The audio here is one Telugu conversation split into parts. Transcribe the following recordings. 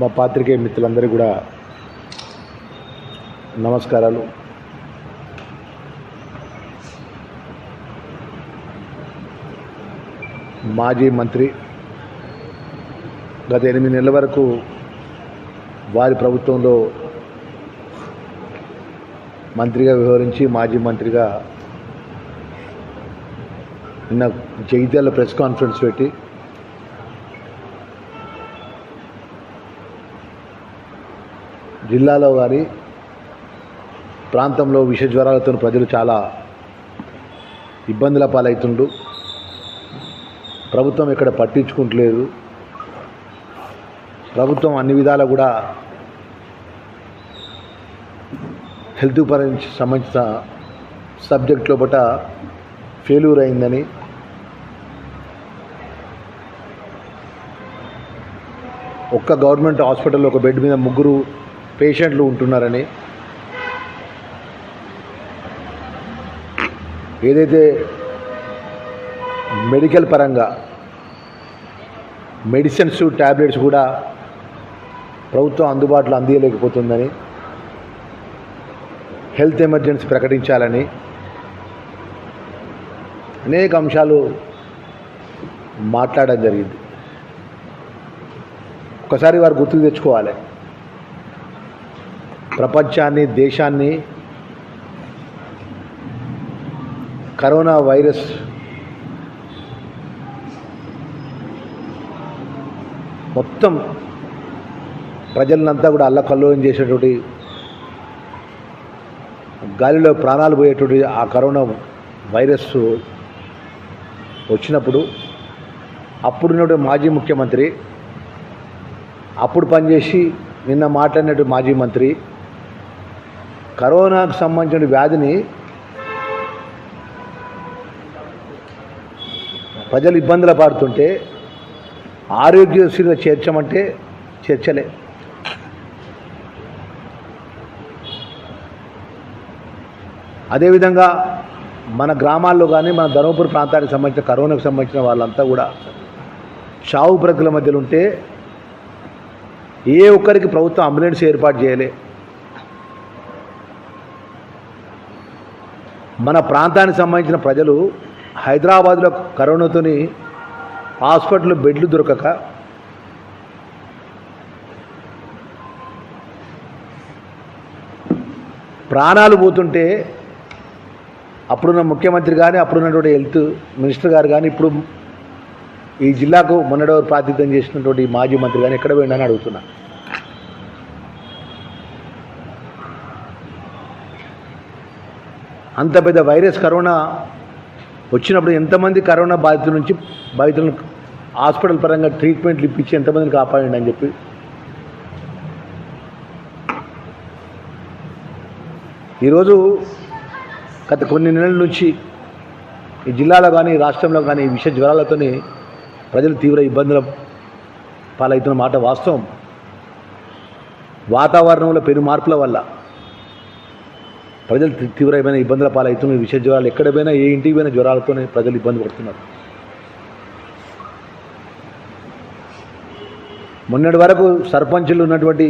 మా పాత్రికేయ మిత్రులందరికీ కూడా నమస్కారాలు. మాజీ మంత్రి గత ఎనిమిది నెలల వరకు వారి ప్రభుత్వంలో మంత్రిగా వ్యవహరించి మాజీ మంత్రిగా నిన్న జగిత్యాల ప్రెస్ కాన్ఫరెన్స్ పెట్టి జిల్లాలో కానీ ప్రాంతంలో విష జ్వరాలతో ప్రజలు చాలా ఇబ్బందుల పాలవుతుండు ప్రభుత్వం ఇక్కడ పట్టించుకుంటలేదు. ప్రభుత్వం అన్ని విధాలా కూడా హెల్త్ పరించి సంబంధించిన సబ్జెక్ట్ లోపల ఫెయిల్యూర్ అయిందని. ఒక్క గవర్నమెంట్ హాస్పిటల్లో ఒక బెడ్ మీద ముగ్గురు పేషెంట్లు ఉంటున్నారని. ఏదైతే మెడికల్ పరంగా మెడిసిన్స్ ట్యాబ్లెట్స్ కూడా ప్రభుత్వం అందుబాటులో అందియలేకపోతుందని హెల్త్ ఎమర్జెన్సీ ప్రకటించాలని అనేక అంశాలు మాట్లాడడం జరిగింది. ఒకసారి వారు గుర్తుకు తెచ్చుకోవాలి. ప్రపంచాన్ని దేశాన్ని కరోనా వైరస్ మొత్తం ప్రజలంతా కూడా అల్లకల్లోలం చేసేటువంటి గాలిలో ప్రాణాలు పోయేటువంటి ఆ కరోనా వైరస్ వచ్చినప్పుడు అప్పుడున్నటువంటి మాజీ ముఖ్యమంత్రి అప్పుడు పనిచేసి నిన్న మాట్లాడినటువంటి మాజీ మంత్రి కరోనాకు సంబంధించిన వ్యాధిని ప్రజలు ఇబ్బందులు పడుతుంటే ఆరోగ్యశ్రీలో చేర్చమంటే చేర్చలే. అదేవిధంగా మన గ్రామాల్లో కానీ మన ధర్మపురి ప్రాంతానికి సంబంధించిన కరోనాకు సంబంధించిన వాళ్ళంతా కూడా చావు ప్రక్రియల మధ్యలో ఉంటే ఏ ఒక్కరికి ప్రభుత్వం అంబులెన్స్ ఏర్పాటు చేయలే. మన ప్రాంతానికి సంబంధించిన ప్రజలు హైదరాబాద్లో కరోనాతోని హాస్పిటల్ బెడ్లు దొరకక ప్రాణాలు పోతుంటే అప్పుడున్న ముఖ్యమంత్రి కానీ అప్పుడున్నటువంటి హెల్త్ మినిస్టర్ గారు కానీ ఇప్పుడు ఈ జిల్లాకు మొన్నడో ప్రాతినిధ్యం చేసినటువంటి మాజీ మంత్రి కానీ ఎక్కడ పోయిండని అడుగుతున్నా. అంత పెద్ద వైరస్ కరోనా వచ్చినప్పుడు ఎంతమంది కరోనా బాధితుల నుంచి బాధితులను హాస్పిటల్ పరంగా ట్రీట్మెంట్లు ఇప్పించి ఎంతమందిని కాపాడండి అని చెప్పి. ఈరోజు గత కొన్ని నెలల నుంచి ఈ జిల్లాలో కానీ రాష్ట్రంలో కానీ ఈ విష జ్వరాలతోని ప్రజలు తీవ్ర ఇబ్బందుల పాలవుతున్న మాట వాస్తవం. వాతావరణంలో పెను మార్పుల వల్ల ప్రజలు తీవ్రమైన ఇబ్బందుల పాలవుతున్న విష జ్వరాలు ఎక్కడ పోయినా ఏ ఇంటికి పోయినా జ్వరాలతోనే ప్రజలు ఇబ్బంది పడుతున్నారు. మొన్నటి వరకు సర్పంచులు ఉన్నటువంటి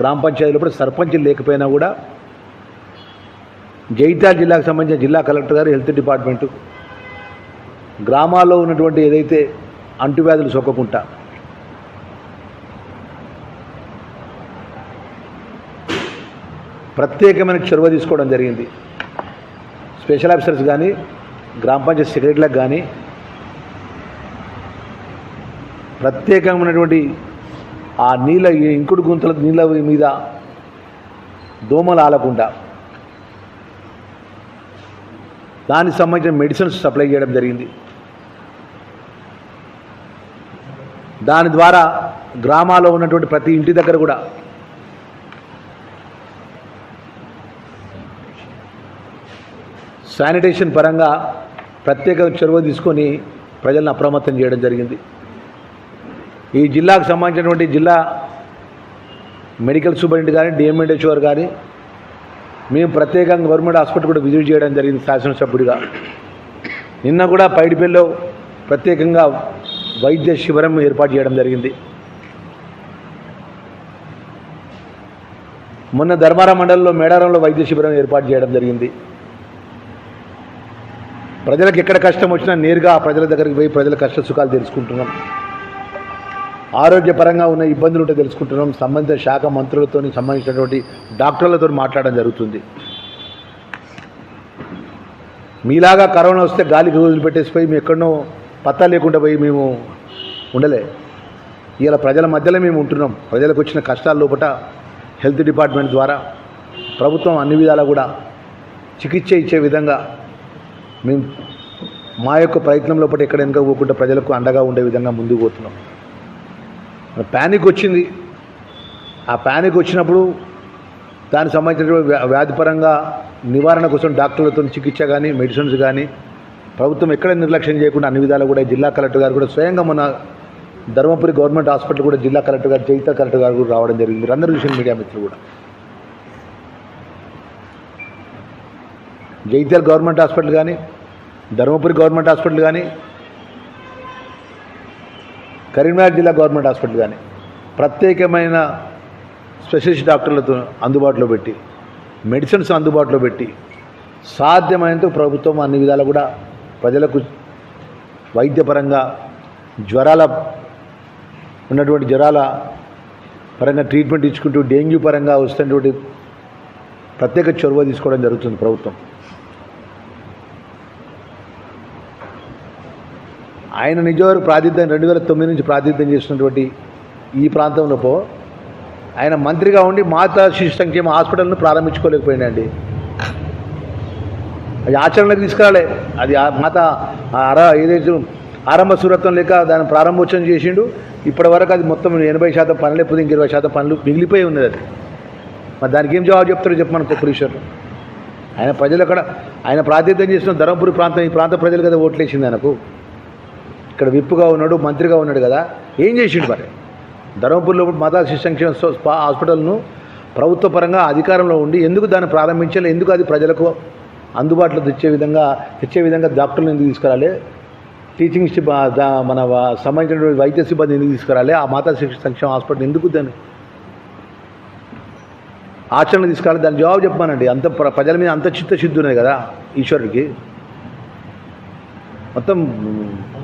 గ్రామ పంచాయతీలో కూడా సర్పంచులు లేకపోయినా కూడా జైతాల్ జిల్లాకు సంబంధించిన జిల్లా కలెక్టర్ గారు హెల్త్ డిపార్ట్మెంటు గ్రామాల్లో ఉన్నటువంటి ఏదైతే అంటువ్యాధులు సోకకుండా ప్రత్యేకమైన చొరవ తీసుకోవడం జరిగింది. స్పెషల్ ఆఫీసర్స్ కానీ గ్రామ పంచాయతీ సెక్రటరీలకు కానీ ప్రత్యేకమైనటువంటి ఆ నీళ్ళ ఇంకుడు గుంతల నీళ్ళ మీద దోమలు ఆలకుండా దానికి సంబంధించిన మెడిసిన్స్ సప్లై చేయడం జరిగింది. దాని ద్వారా గ్రామాల్లో ఉన్నటువంటి ప్రతి ఇంటి దగ్గర కూడా శానిటేషన్ పరంగా ప్రత్యేక చొరవ తీసుకొని ప్రజలను అప్రమత్తం చేయడం జరిగింది. ఈ జిల్లాకు సంబంధించినటువంటి జిల్లా మెడికల్ సూపరింటెండెంట్ కానీ డిఎంఎడ్హెచ్ఓర్ కానీ మేము ప్రత్యేకంగా గవర్నమెంట్ హాస్పిటల్ కూడా విజిట్ చేయడం జరిగింది శాసనసభ్యుడిగా. నిన్న కూడా పైడిపల్లిలో ప్రత్యేకంగా వైద్య శిబిరం ఏర్పాటు చేయడం జరిగింది. మొన్న ధర్మార మండలంలో మేడారంలో వైద్య శిబిరం ఏర్పాటు చేయడం జరిగింది. ప్రజలకు ఎక్కడ కష్టం వచ్చినా నేరుగా ఆ ప్రజల దగ్గరికి పోయి ప్రజల కష్ట సుఖాలు తెలుసుకుంటున్నాం. ఆరోగ్యపరంగా ఉన్న ఇబ్బందులు ఉంటే తెలుసుకుంటున్నాం. సంబంధిత శాఖ మంత్రులతో సంబంధించినటువంటి డాక్టర్లతో మాట్లాడడం జరుగుతుంది. మీలాగా కరోనా వస్తే గాలికి వదిలిపెట్టేసి పోయి మేము ఎక్కడో పత్తా లేకుండా పోయి మేము ఉండలే. ఇలా ప్రజల మధ్యలో మేము ఉంటున్నాం. ప్రజలకు వచ్చిన కష్టాల లోపల హెల్త్ డిపార్ట్మెంట్ ద్వారా ప్రభుత్వం అన్ని విధాలా కూడా చికిత్స ఇచ్చే విధంగా మేము మా యొక్క ప్రయత్నం లోపల ఎక్కడ వెనుక పోకుండా ప్రజలకు అండగా ఉండే విధంగా ముందుకు పోతున్నాం. ప్యానిక్ వచ్చింది. ఆ ప్యానిక్ వచ్చినప్పుడు దానికి సంబంధించిన వ్యాధిపరంగా నివారణ కోసం డాక్టర్లతో చికిత్స కానీ మెడిసిన్స్ కానీ ప్రభుత్వం ఎక్కడ నిర్లక్ష్యం చేయకుండా అన్ని విధాలు కూడా జిల్లా కలెక్టర్ గారు కూడా స్వయంగా మన ధర్మపురి గవర్నమెంట్ హాస్పిటల్ కూడా జిల్లా కలెక్టర్ గారు జైత కలెక్టర్ గారు కూడా రావడం జరిగింది. మీరు అందరూ చూసిన మీడియా మిత్రులు కూడా. జైత్యాల గవర్నమెంట్ హాస్పిటల్ కానీ ధర్మపురి గవర్నమెంట్ హాస్పిటల్ కానీ కరీంనగర్ జిల్లా గవర్నమెంట్ హాస్పిటల్ కానీ ప్రత్యేకమైన స్పెషలిస్ట్ డాక్టర్లతో అందుబాటులో పెట్టి మెడిసిన్స్ అందుబాటులో పెట్టి సాధ్యమైనంత ప్రభుత్వం అన్ని విధాలు కూడా ప్రజలకు వైద్యపరంగా జ్వరాల ఉన్నటువంటి జ్వరాల పరంగా ట్రీట్మెంట్ ఇచ్చుకుంటూ డెంగ్యూ పరంగా వస్తున్నటువంటి ప్రత్యేక చొరవ తీసుకోవడం జరుగుతుంది ప్రభుత్వం. ఆయన నిజవారు ప్రాతిధ్యం రెండు వేల తొమ్మిది నుంచి ప్రాతిధ్యం చేసినటువంటి ఈ ప్రాంతంలో పో. ఆయన మంత్రిగా ఉండి మాతా శిశు సంక్షేమ హాస్పిటల్ను ప్రారంభించుకోలేకపోయిందండి అది ఆచరణలోకి తీసుకురాలే. అది ఆ మాత ఆ అర ఏదైతే ఆరంభ సూరత్వం లేక దాన్ని ప్రారంభోత్సవం చేసిండు ఇప్పటి వరకు అది మొత్తం ఎనభై శాతం పనులు లేకపోతే ఇంక ఇరవై శాతం పనులు మిగిలిపోయి ఉన్నది అది. మరి దానికి ఏం జవాబు చెప్తారో చెప్పమని కొప్పలీశ్వర్ ఆయన ప్రజలు అక్కడ ఆయన ప్రాతినిధ్యం చేసిన ధర్మపురి ప్రాంతం ఈ ప్రాంత ప్రజలు కదా ఓట్లేసింది ఆయనకు. ఇక్కడ విప్పుగా ఉన్నాడు మంత్రిగా ఉన్నాడు కదా. ఏం చేసిండు మరి? ధర్మపురిలో మాతా శిశు సంక్షేమ హాస్పిటల్ను ప్రభుత్వ పరంగా అధికారంలో ఉండి ఎందుకు దాన్ని ప్రారంభించాలి ఎందుకు అది ప్రజలకు అందుబాటులో తెచ్చే విధంగా తెచ్చే విధంగా డాక్టర్లు ఎందుకు తీసుకురాలి? టీచింగ్ మన వా- సంబంధించిన వైద్య సిబ్బంది ఎందుకు తీసుకురాలి? ఆ మాతా శిశు సంక్షేమ హాస్పిటల్ ఎందుకు దాన్ని ఆచరణ తీసుకురాలి? దాని జవాబు చెప్పానండి అంత ప్ర- ప్రజల మీద అంత చిత్తశుద్ధి ఉన్నది కదా ఈశ్వరుడికి. మొత్తం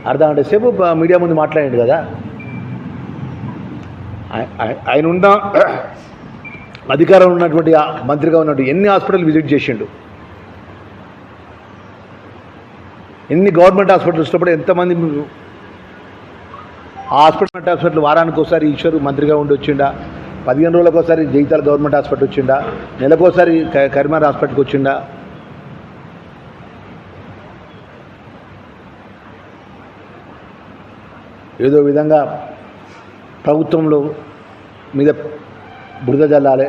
అర్ధ గంట సేపు మీడియా ముందు మాట్లాడాడు కదా. ఆయన ఉన్న అధికారం ఉన్నటువంటి మంత్రిగా ఉన్నట్టు ఎన్ని హాస్పిటల్ విజిట్ చేసిండు? ఎన్ని గవర్నమెంట్ హాస్పిటల్స్ ఉన్నప్పుడు ఎంతమంది హాస్పిటల్ హాస్పిటల్ వారానికి ఒకసారి ఈశ్వరు మంత్రిగా ఉండి వచ్చిండా? పదిహేను రోజులకు ఒకసారి జైతాల గవర్నమెంట్ హాస్పిటల్ వచ్చిండా? నెలకోసారి క- హాస్పిటల్కి వచ్చిండా? ఏదో విధంగా ప్రభుత్వంలో మీద బురద జల్లాలి.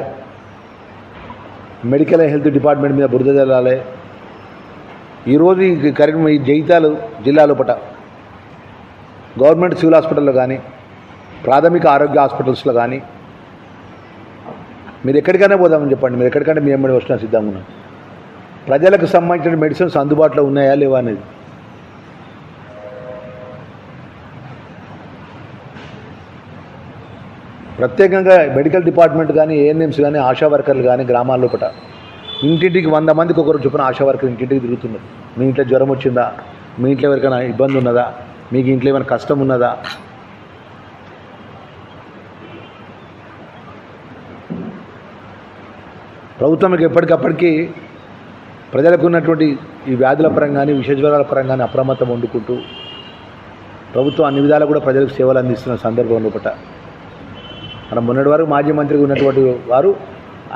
మెడికల్ హెల్త్ డిపార్ట్మెంట్ మీద బురద జల్లాలి. ఈరోజు ఈ కరీం ఈ జైతాలు జిల్లా లోపట గవర్నమెంట్ సివిల్ హాస్పిటల్లో కానీ ప్రాథమిక ఆరోగ్య హాస్పిటల్స్లో కానీ మీరు ఎక్కడికైనా పోదామని చెప్పండి. మీరు ఎక్కడికంటే మీ ఎమ్మడి వచ్చినా సిద్ధంగా ఉన్నాం. ప్రజలకు సంబంధించిన మెడిసిన్స్ అందుబాటులో ఉన్నాయా లేవా అనేది. ప్రత్యేకంగా మెడికల్ డిపార్ట్మెంట్ కానీ ఏఎన్ఎంస్ కానీ ఆశా వర్కర్లు కానీ గ్రామాల్లో పట ఇంటింటికి వంద మందికి ఒకరు చొప్పున ఆశా వర్కర్ ఇంటింటికి తిరుగుతున్నారు. మీ ఇంట్లో జ్వరం వచ్చిందా? మీ ఇంట్లో ఎవరికైనా ఇబ్బంది ఉన్నదా? మీకు ఇంట్లో ఏమైనా కష్టం ఉన్నదా? ప్రభుత్వంకి ఎప్పటికప్పటికీ ప్రజలకు ఉన్నటువంటి ఈ వ్యాధుల పరంగా కానీ విష జ్వరాల పరంగా కానీ అప్రమత్తం వండుకుంటూ ప్రభుత్వం అన్ని విధాలు కూడా ప్రజలకు సేవలు అందిస్తున్న సందర్భంలో పట్ట. మన మొన్నటి వరకు మాజీ మంత్రిగా ఉన్నటువంటి వారు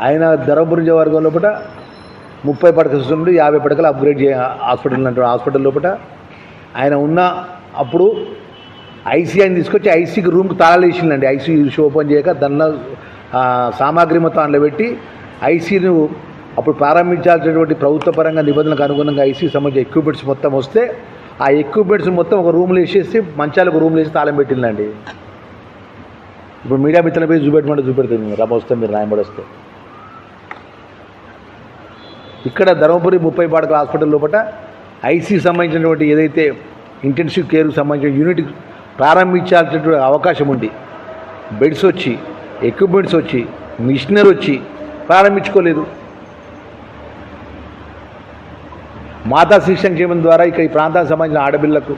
ఆయన ధర్మపురం వర్గం లోపల ముప్పై పడకల నుండి యాభై పడకలు అప్గ్రేడ్ చే హాస్పిటల్ ఉన్నటువంటి హాస్పిటల్ లోపల ఆయన ఉన్న అప్పుడు ఐసీఐని తీసుకొచ్చి ఐసీకి రూమ్కి తాళాలు వేసిందండి ఐసీ ఓపెన్ చేయక దానిలో సామాగ్రి మొత్తం అందులో పెట్టి ఐసీను అప్పుడు ప్రారంభించాల్సినటువంటి ప్రభుత్వ పరంగా నిబంధనలకు అనుగుణంగా ఐసీ సంబంధించిన ఎక్విప్మెంట్స్ మొత్తం వస్తే ఆ ఎక్విప్మెంట్స్ మొత్తం ఒక రూమ్లో వేసేసి మంచాలకు రూమ్లో వేసి తాళం పెట్టిందండి ఇప్పుడు మీడియా మిత్రులపై చూపెట్టమంటే చూపెడుతుంది రమ్మ వస్తే మీరు రాయబడి వస్తే. ఇక్కడ ధర్మపురి ముప్పై పాడకల హాస్పిటల్ లోపల ఐసీ సంబంధించినటువంటి ఏదైతే ఇంటెన్సివ్ కేర్కి సంబంధించిన యూనిట్ ప్రారంభించాల్సినటువంటి అవకాశం ఉంది. బెడ్స్ వచ్చి ఎక్విప్మెంట్స్ వచ్చి మిషనరీ వచ్చి ప్రారంభించుకోలేదు. మాతా శిక్షణ చేయడం ద్వారా ఇక ఈ ప్రాంతానికి సంబంధించిన ఆడపిల్లకు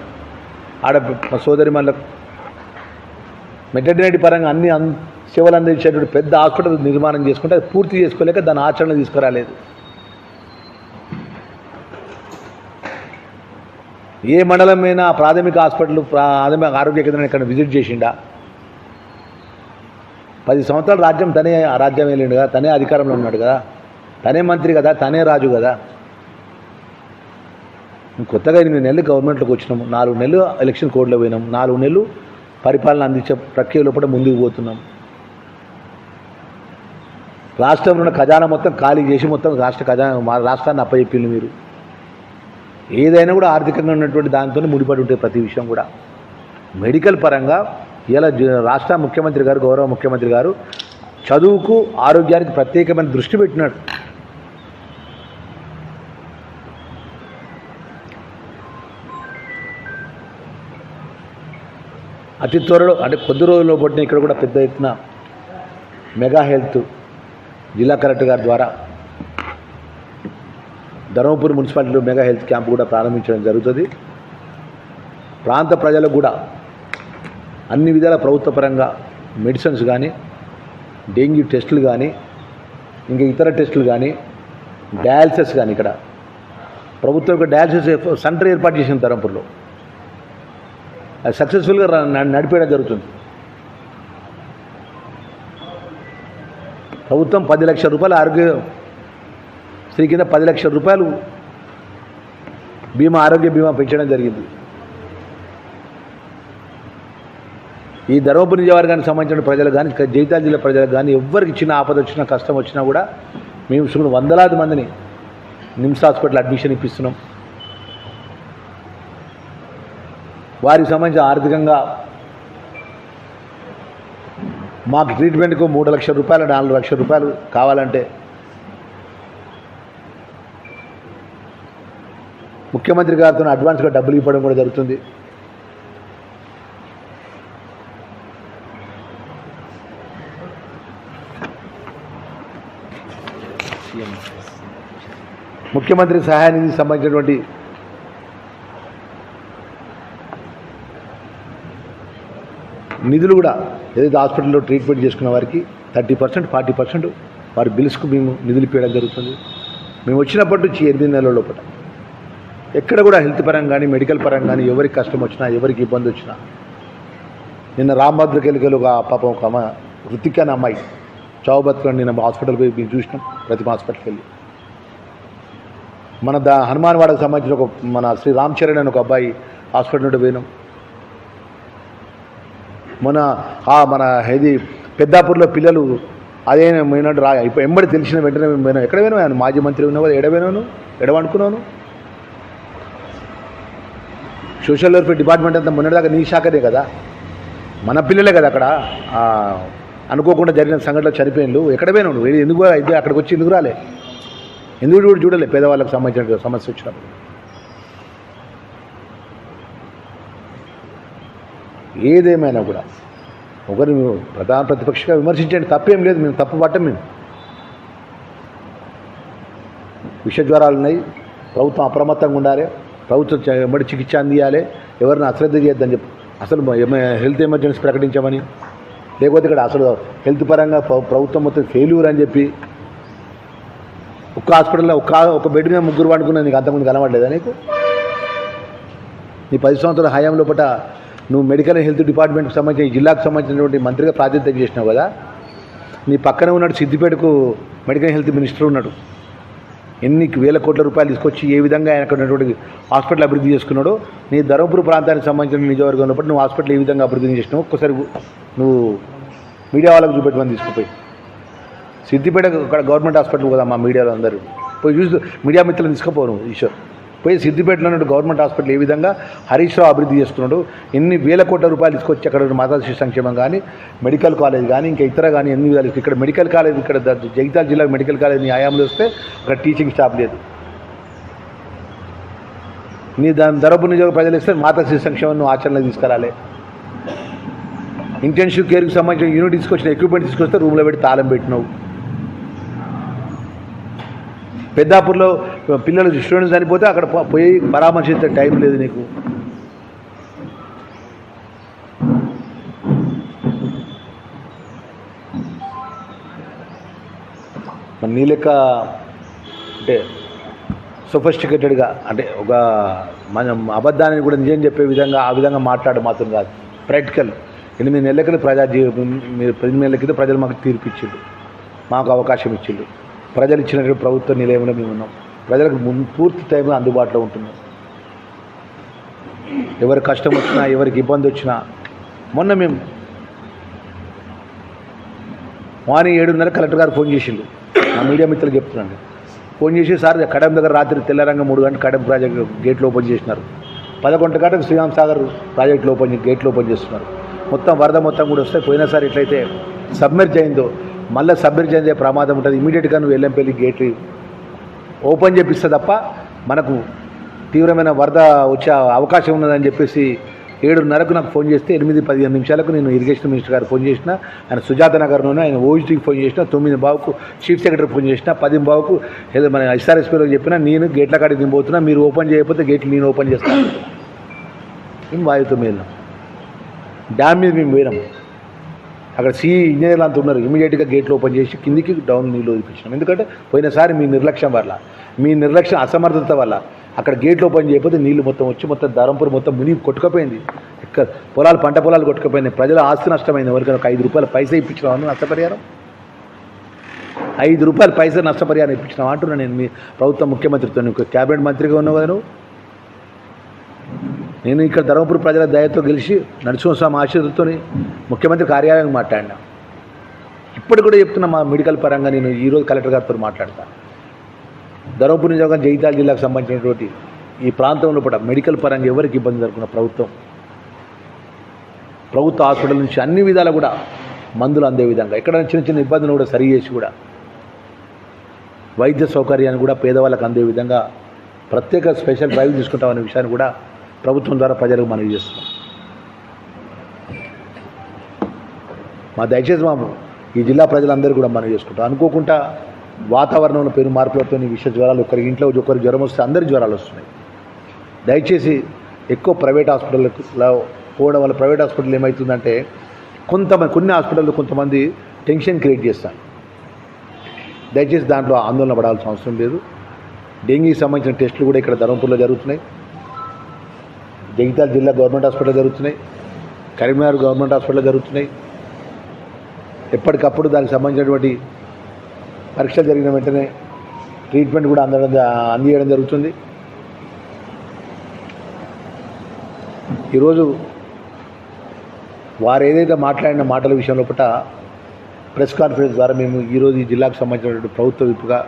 ఆడ సోదరిమణులకు మెట్టడినటి పరంగా అన్ని అన్ సేవలు అందించేటువంటి పెద్ద హాస్పిటల్ నిర్మాణం చేసుకుంటే అది పూర్తి చేసుకోలేక దాని ఆచరణ తీసుకురాలేదు. ఏ మండలమైనా ప్రాథమిక హాస్పిటల్ ప్రాథమిక ఆరోగ్య కేంద్రం ఇక్కడ విజిట్ చేసిండా? పది సంవత్సరాలు రాజ్యం తనే రాజ్యం వెళ్ళిండు కదా తనే అధికారంలో ఉన్నాడు కదా తనే మంత్రి కదా తనే రాజు కదా. కొత్తగా ఎనిమిది నెలలు గవర్నమెంట్లోకి వచ్చినాము నాలుగు నెలలు ఎలక్షన్ కోడ్లో పోయినాం నాలుగు నెలలు పరిపాలన అందించే ప్రక్రియ లోపల ముందుకు పోతున్నాం. రాష్ట్రంలో ఉన్న ఖజానా మొత్తం ఖాళీ చేసి మొత్తం రాష్ట్ర ఖజానా మా రాష్ట్రాన్ని అప్పచెప్పింది మీరు. ఏదైనా కూడా ఆర్థికంగా ఉన్నటువంటి దానితో ముడిపడి ఉంటుంది ప్రతి విషయం కూడా. మెడికల్ పరంగా ఇలా జ- రాష్ట్ర ముఖ్యమంత్రి గారు గౌరవ ముఖ్యమంత్రి గారు చదువుకు ఆరోగ్యానికి ప్రత్యేకమైన దృష్టి పెట్టినాడు అతి త్వరలో అంటే కొద్ది రోజుల్లో పట్టిన ఇక్కడ కూడా పెద్ద ఎత్తున మెగా హెల్త్ జిల్లా కలెక్టర్ గారి ద్వారా ధర్మపురి మున్సిపాలిటీలో మెగా హెల్త్ క్యాంప్ కూడా ప్రారంభించడం జరుగుతుంది. ప్రాంత ప్రజలకు కూడా అన్ని విధాల ప్రభుత్వ పరంగా మెడిసిన్స్ కానీ డెంగ్యూ టెస్టులు కానీ ఇంకా ఇతర టెస్టులు కానీ డయాలసిస్ కానీ ఇక్కడ ప్రభుత్వం యొక్క డయాలసిస్ సెంటర్ ఏర్పాటు చేసింది ధర్మపూర్లో. సక్సెస్ఫుల్గా నడిపేయడం జరుగుతుంది. ప్రభుత్వం పది లక్షల రూపాయలు ఆరోగ్య శ్రీ కింద పది లక్షల రూపాయలు బీమా ఆరోగ్య బీమా పెంచడం జరిగింది. ఈ ధర్మపురి నియోజకవర్గానికి సంబంధించిన ప్రజలు కానీ ఇంకా జైతాల్ జిల్లా ప్రజలకు కానీ ఎవరికి చిన్న ఆపద వచ్చినా కష్టం వచ్చినా కూడా మేము సుమారు వందలాది మందిని నిమ్స్ హాస్పిటల్ అడ్మిషన్ ఇప్పిస్తున్నాం. వారికి సంబంధించి ఆర్థికంగా మాకు ట్రీట్మెంట్కు మూడు లక్షల రూపాయలు నాలుగు లక్షల రూపాయలు కావాలంటే ముఖ్యమంత్రి గారితో అడ్వాన్స్గా డబ్బులు ఇవ్వడం కూడా జరుగుతుంది. ముఖ్యమంత్రి సహాయ నిధికి సంబంధించినటువంటి నిధులు కూడా ఏదైతే హాస్పిటల్లో ట్రీట్మెంట్ చేసుకున్న వారికి థర్టీ పర్సెంట్ ఫార్టీ పర్సెంట్ వారి బిల్స్కు మేము నిధులు ఇప్పించడం జరుగుతుంది. మేము వచ్చినప్పటి నుంచి ఎనిమిది నెలల లోపల ఎక్కడ కూడా హెల్త్ పరంగా కానీ మెడికల్ పరంగా కానీ ఎవరికి కష్టం వచ్చినా ఎవరికి ఇబ్బంది వచ్చినా నిన్న రామభద్రకెలికలు ఒక పాపం ఒక అమ్మ రుతిక్ అనే అమ్మాయి చావు బతుకొని నిన్న హాస్పిటల్ పోయి మేము చూసినాం ప్రతి హాస్పిటల్కి వెళ్ళి. మన దా హనుమాన్వాడకు సంబంధించిన ఒక మన శ్రీ రామ్ చరణ్ అని ఒక అబ్బాయి హాస్పిటల్ నుండి పోయినాం. మన ఆ మన ఇది పెద్దాపూర్లో పిల్లలు అదే పోయినట్టు రా ఇప్పుడు ఎంబడి తెలిసిన వెంటనే మేము ఎక్కడ పోయినా మాజీ మంత్రి ఉన్నవాళ్ళు కదా ఎడవనుకున్నాను సోషల్ వెల్ఫేర్ డిపార్ట్మెంట్ అంతా మొన్నటిదాకా నీ శాఖదే కదా? మన పిల్లలే కదా అక్కడ? అనుకోకుండా జరిగిన సంఘటనలు చనిపోయినలు ఎక్కడ పోయినావు నువ్వు? ఎందుకు అక్కడికి వచ్చి ఎందుకు రాలే? ఎందుకు కూడా చూడలే? పేదవాళ్ళకి సంబంధించిన సమస్య వచ్చినప్పుడు. ఏదేమైనా కూడా. ఒకరు ప్రధాన ప్రతిపక్షంగా విమర్శించండి తప్పేం లేదు మేము తప్పు పట్టం మేము. విషజ్వరాలు ఉన్నాయి ప్రభుత్వం అప్రమత్తంగా ఉండాలి ప్రభుత్వం చ- చికిత్స అందియాలి ఎవరిని అశ్రద్ధ చేయొద్దని చెప్పి. అసలు హెల్త్ ఎమర్జెన్సీ ప్రకటించమని. లేకపోతే ఇక్కడ అసలు హెల్త్ పరంగా ప్రభుత్వం మొత్తం ఫెయిల్యూర్ అని చెప్పి. ఒక్క హాస్పిటల్లో ఒక్క ఒక బెడ్ మీద ముగ్గురు వండుకున్నా నీకు అంతకుముందు కనబడలేదా నీకు? నీ పది సంవత్సరాల హయాంలో లోపల నువ్వు మెడికల్ అండ్ హెల్త్ డిపార్ట్మెంట్కి సంబంధించిన ఈ జిల్లాకు సంబంధించినటువంటి మంత్రిగా ప్రాతినిధ్యం చేసినావు కదా నీ పక్కన ఉన్నాడు సిద్దిపేటకు మెడికల్ హెల్త్ మినిస్టర్ ఉన్నాడు. ఎన్ని వేల కోట్ల రూపాయలు తీసుకొచ్చి ఏ విధంగా ఆయన అక్కడ ఉన్నటువంటి హాస్పిటల్ అభివృద్ధి చేసుకున్నాడో నీ ధర్మపురి ప్రాంతానికి సంబంధించిన నియోజకవర్గం ఉన్నప్పుడు నువ్వు హాస్పిటల్ ఏ విధంగా అభివృద్ధి చేసినావు ఒక్కసారి నువ్వు మీడియా వాళ్ళకు చూపెట్టమని తీసుకుపోయి. సిద్దిపేట అక్కడ గవర్నమెంట్ హాస్పిటల్ కదా మా మీడియాలో అందరూ. పోయి చూసి మీడియా మిత్రులను తీసుకుపోను ఈశ్వర్. పోయి సిద్దిపేటలో గవర్నమెంట్ హాస్పిటల్ ఏ విధంగా హరీష్ రావు అభివృద్ధి చేస్తున్నాడు ఎన్ని వేల కోట్ల రూపాయలు తీసుకొచ్చి అక్కడ మాతా శిశు సంక్షేమం కానీ మెడికల్ కాలేజ్ కానీ ఇంకా ఇతర కానీ ఎన్ని విధాలు ఇక్కడ మెడికల్ కాలేజ్ ఇక్కడ జగితాల జిల్లా మెడికల్ కాలేజ్ నీ ఆయాంలో వస్తే అక్కడ టీచింగ్ స్టాఫ్ లేదు. నీ దాని ధరపు నియోజక ప్రజలు ఇస్తే మాతా శిశు సంక్షేమం నువ్వు ఆచరణలో తీసుకురాలి. ఇంటెన్సివ్ కేర్కి సంబంధించిన యూనిట్ తీసుకొచ్చిన ఎక్విప్మెంట్ తీసుకొస్తే రూమ్లో పెట్టి తాళం పెట్టినావు. పెద్దాపూర్లో పిల్లలు స్టూడెంట్స్ చనిపోతే అక్కడ పోయి పరామర్శించే టైం లేదు నీకు. మరి నీ లెక్క అంటే సొఫిస్టికేటెడ్గా అంటే ఒక మనం అబద్ధాన్ని కూడా నిజం చెప్పే విధంగా ఆ విధంగా మాట్లాడడం మాత్రం కాదు. ప్రాక్టికల్. ఎనిమిది నెలల కింద ప్రజా మీరు ఎనిమిది నెలల కింద ప్రజలు మాకు తీర్పు ఇచ్చిండు మాకు అవకాశం ఇచ్చిండు ప్రజలు ఇచ్చినటువంటి ప్రభుత్వ నిలయంలో మేము ఉన్నాం. ప్రజలకు పూర్తి టైం అందుబాటులో ఉంటుంది ఎవరి కష్టం వచ్చినా ఎవరికి ఇబ్బంది వచ్చినా మొన్న మేము మార్నింగ్ ఏడున్నర కలెక్టర్ గారు ఫోన్ చేసిండు. నా మీడియా మిత్రులు చెప్తున్నాను ఫోన్ చేసి సార్ కడెం దగ్గర రాత్రి తెల్లరంగ మూడు గంటల కడెం ప్రాజెక్ట్ గేట్లు ఓపెన్ చేసినారు. పదకొండు గంటలకు శ్రీరామ్ సాగర్ ప్రాజెక్టులు ఓపెన్ గేట్లు ఓపెన్ చేస్తున్నారు. మొత్తం వరద మొత్తం కూడా వస్తే పోయినసారి ఎట్లయితే సబ్మెర్జ్ అయిందో మళ్ళీ సబ్మెర్జ్ అయిందే ప్రమాదం ఉంటుంది. ఇమీడియట్గా నువ్వు ఎల్లంపల్లి గేట్లు ఓపెన్ చేపిస్తే తప్ప మనకు తీవ్రమైన వరద వచ్చే అవకాశం ఉన్నదని చెప్పేసి ఏడున్నరకు నాకు ఫోన్ చేస్తే ఎనిమిది పదిహేను నిమిషాలకు నేను ఇరిగేషన్ మినిస్టర్ గారు ఫోన్ చేసిన ఆయన సుజాత నగర్లోనే ఆయన ఓజిటీకి ఫోన్ చేసిన తొమ్మిది బావుకు చీఫ్ సెక్రటరీ ఫోన్ చేసిన పది బావుకు ఏదో మన ఎస్ఆర్ఎస్పీలో చెప్పిన నేను గేట్ల కాడికి నేను పోతున్నా మీరు ఓపెన్ చేయకపోతే గేట్లు నేను ఓపెన్ చేస్తాను మేము వాయుతో వెళ్ళాం డ్యామ్ మీద మేము పోయినాం. అక్కడ సి ఇంజనీర్లు అంతా ఉన్నారు. ఇమీడియట్గా గేట్లు ఓపెన్ చేసి కిందికి డౌన్ నీళ్ళు వదిలిపించినాం ఎందుకంటే పోయినసారి మీ నిర్లక్ష్యం వల్ల మీ నిర్లక్ష్యం అసమర్థత వల్ల అక్కడ గేట్లు ఓపెన్ చేయకపోతే నీళ్ళు మొత్తం వచ్చి మొత్తం ధరంపూర్ మొత్తం మునిగి కొట్టుకపోయింది. ఇక్కడ పొలాలు పంట పొలాలు కొట్టుకుపోయినాయి. ప్రజల ఆస్తి నష్టమైంది. ఎవరికైనా ఒక ఐదు రూపాయలు పైసా ఇప్పించినామని నష్టపరిహారం? ఐదు రూపాయలు పైసా నష్టపరిహారం ఇప్పించినావు అంటున్నాను నేను మీ ప్రభుత్వ ముఖ్యమంత్రితో. క్యాబినెట్ మంత్రిగా ఉన్నావు కదా నువ్వు? నేను ఇక్కడ ధర్మపురి ప్రజల దయతో గెలిచి నరసింహస్వామి ఆశీర్వతో ముఖ్యమంత్రి కార్యాలయం మాట్లాడినా. ఇప్పుడు కూడా చెప్తున్నా మా మెడికల్ పరంగా నేను ఈరోజు కలెక్టర్ గారితో మాట్లాడతాను ధర్మపురి నియోజకవర్గం జగిత్యాల జిల్లాకు సంబంధించినటువంటి ఈ ప్రాంతంలో కూడా మెడికల్ పరంగా ఎవరికి ఇబ్బంది జరుగుతున్న ప్రభుత్వం ప్రభుత్వ హాస్పిటల్ నుంచి అన్ని విధాలు కూడా మందులు అందే విధంగా. ఇక్కడ చిన్న చిన్న ఇబ్బందులు కూడా సరి చేసి కూడా వైద్య సౌకర్యాన్ని కూడా పేదవాళ్ళకి అందే విధంగా ప్రత్యేక స్పెషల్ డ్రైవ్ తీసుకుంటామనే విషయాన్ని కూడా ప్రభుత్వం ద్వారా ప్రజలకు మనవి చేస్తున్నాం. మా దయచేసి మా ఈ జిల్లా ప్రజలందరూ కూడా మనవి చేసుకుంటాం. అనుకోకుండా వాతావరణంలో పెను మార్పులతో విష జ్వరాలు ఒకరి ఇంట్లో ఒకరి జ్వరం వస్తే అందరి జ్వరాలు వస్తున్నాయి. దయచేసి ఎక్కువ ప్రైవేట్ హాస్పిటల్లో పోవడం వల్ల ప్రైవేట్ హాస్పిటల్ ఏమవుతుందంటే కొంతమంది కొన్ని హాస్పిటల్లో కొంతమంది టెన్షన్ క్రియేట్ చేస్తాను దయచేసి దాంట్లో ఆందోళన పడాల్సిన అవసరం లేదు. డెంగీకి సంబంధించిన టెస్టులు కూడా ఇక్కడ ధర్మపూర్లో జరుగుతున్నాయి. జగిత్యాల జిల్లా గవర్నమెంట్ హాస్పిటల్ జరుగుతున్నాయి. కరీంనగర్ గవర్నమెంట్ హాస్పిటల్ జరుగుతున్నాయి. ఎప్పటికప్పుడు దానికి సంబంధించినటువంటి పరీక్షలు జరిగిన వెంటనే ట్రీట్మెంట్ కూడా అందడం అందియడం జరుగుతుంది. ఈరోజు వారు ఏదైతే మాట్లాడిన మాటల విషయంలో పట ప్రెస్ కాన్ఫరెన్స్ ద్వారా మేము ఈరోజు ఈ జిల్లాకు సంబంధించినటువంటి ప్రభుత్వ విప్పుగా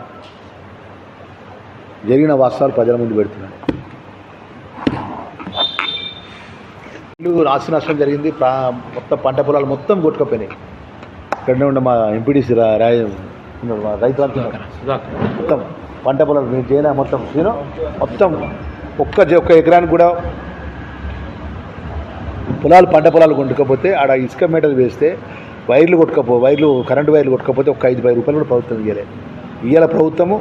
జరిగిన వాస్తవాలు ప్రజల ముందు పెడుతున్నాను ఇల్లు రాసి నష్టం జరిగింది ప్రా మొత్తం పంట పొలాలు మొత్తం కొట్టుకుపోయినాయి. ఇక్కడనే ఉన్న మా ఎంపీడీసీ రాయ మా రైతు మొత్తం పంట పొలాలు మీరు చేయనా మొత్తం సీను మొత్తం ఒక్క ఒక్క ఎకరానికి కూడా పొలాలు పంట పొలాలు కొట్టుకపోతే ఆడ ఇసుక మేటలు వేస్తే వైర్లు కొట్టుకపో వైర్లు కరెంటు వైర్లు కొట్టుకపోతే ఒక ఐదు పది రూపాయలు కూడా ప్రభుత్వం ఇవ్వలే ఇవాళ ప్రభుత్వము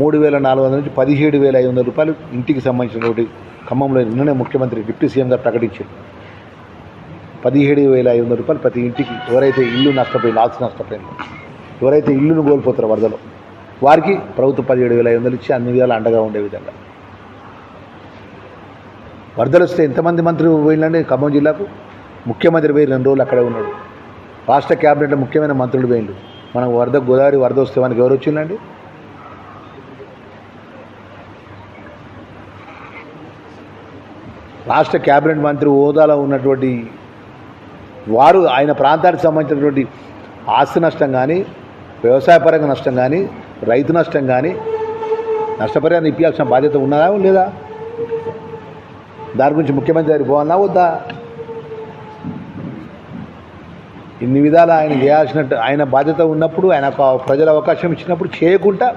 మూడు వేల నాలుగు వందల నుంచి పదిహేడు వేల ఐదు వందల రూపాయలు ఇంటికి సంబంధించిన ఒకటి ఖమ్మంలో నిన్ననే ముఖ్యమంత్రి డిప్యూటీ సీఎం గారు ప్రకటించారు. పదిహేడు వేల ఐదు వందల రూపాయలు ప్రతి ఇంటికి. ఎవరైతే ఇల్లు నష్టపోయింది ఆస్తి నష్టపోయిందో ఎవరైతే ఇల్లును కోల్పోతారో వరదలో వారికి ప్రభుత్వం పదిహేడు వేల ఐదు వందలు ఇచ్చి అన్ని విధాలు అండగా ఉండే విధంగా. వరదలు వస్తే ఎంతమంది మంత్రులు పోయిందండి ఖమ్మం జిల్లాకు ముఖ్యమంత్రి పోయి రెండు రోజులు అక్కడే ఉన్నాడు. రాష్ట్ర క్యాబినెట్లో ముఖ్యమైన మంత్రులు పోయిండు మనం వరద గోదావరి వరద వస్తే మనకి ఎవరు వచ్చిందండి రాష్ట్ర క్యాబినెట్ మంత్రి హోదాలో ఉన్నటువంటి వారు ఆయన ప్రాంతానికి సంబంధించినటువంటి ఆస్తి నష్టం కానీ వ్యవసాయపరంగా నష్టం కానీ రైతు నష్టం కానీ నష్టపరిహారం ఇప్పించాల్సిన బాధ్యత ఉన్నదా లేదా? దాని గురించి ముఖ్యమంత్రి గారికి పోవాలన్నా వద్దా? ఇన్ని విధాలు ఆయన చేయాల్సినట్టు ఆయన బాధ్యత ఉన్నప్పుడు ఆయన ప్రజల అవకాశం ఇచ్చినప్పుడు చేయకుండా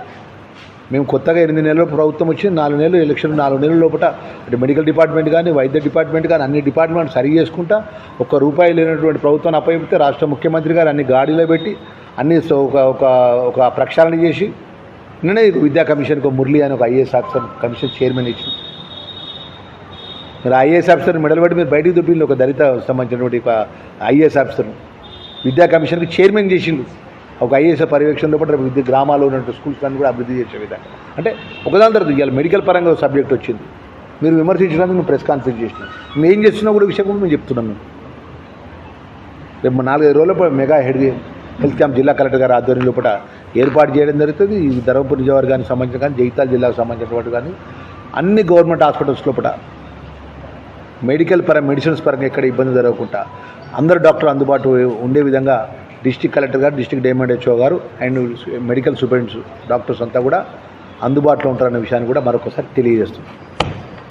మేము కొత్తగా ఎనిమిది నెలలు ప్రభుత్వం వచ్చి నాలుగు నెలలు ఎలక్షన్ నాలుగు నెలల లోపల అంటే మెడికల్ డిపార్ట్మెంట్ కానీ వైద్య డిపార్ట్మెంట్ కానీ అన్ని డిపార్ట్మెంట్ సరి చేసుకుంటా ఒక్క రూపాయి లేనటువంటి ప్రభుత్వాన్ని అప్పగిస్తే రాష్ట్ర ముఖ్యమంత్రి గారు అన్ని గాడిలో పెట్టి అన్ని సో- ఒక ఒక ఒక ప్రక్షాళన చేసి నిన్నే ఇది విద్యా కమిషన్కి ఒక మురళి అని ఒక ఐఏఎస్ ఆఫీసర్ కమిషన్ చైర్మన్ ఇచ్చి మీరు ఐఏఎస్ ఆఫీసర్ మెడల్ పట్టి మీరు బయటికి దుబ్బింది ఒక దళిత సంబంధించినటువంటి ఒక ఐఏఎస్ ఆఫీసర్ విద్యా కమిషన్కి చైర్మన్ చేసిండు. ఒక ఐఏఎస్ పర్యవేక్షణలో పాటు రేపు విద్య గ్రామాల్లో ఉన్నటువంటి స్కూల్స్ అన్ని కూడా అభివృద్ధి చేసే విధంగా. అంటే ఒకదాని తర్వాత ఇవాళ మెడికల్ పరంగా ఒక సబ్జెక్ట్ వచ్చింది. మీరు విమర్శించడానికి మేము ప్రెస్ కాన్ఫరెన్స్ చేసినాం మేము ఏం చేస్తున్నా కూడా విషయం కూడా మేము చెప్తున్నాం మేము రేపు నాలుగైదు రోజుల మెగా హెడ్ హెల్త్ క్యాంప్ జిల్లా కలెక్టర్ గారి ఆధ్వర్యం లోపల ఏర్పాటు చేయడం జరుగుతుంది. ఈ ధర్మపురి నియోజకవర్గానికి సంబంధించిన కానీ జగిత్యాల జిల్లాకు సంబంధించినటువంటి కానీ అన్ని గవర్నమెంట్ హాస్పిటల్స్ లోపల మెడికల్ పరంగా మెడిసిన్స్ పరంగా ఎక్కడ ఇబ్బంది జరగకుండా అందరు డాక్టర్ అందుబాటు ఉండే విధంగా డిస్టిక్ కలెక్టర్ గారు డిస్టిక్ డైమండ్ హెచ్ఓ గారు అండ్ మెడికల్ సూపరింటెండెంట్స్ డాక్టర్స్ అంతా కూడా అందుబాటులో ఉంటారన్న విషయాన్ని కూడా మరొకసారి తెలియజేస్తున్నాం.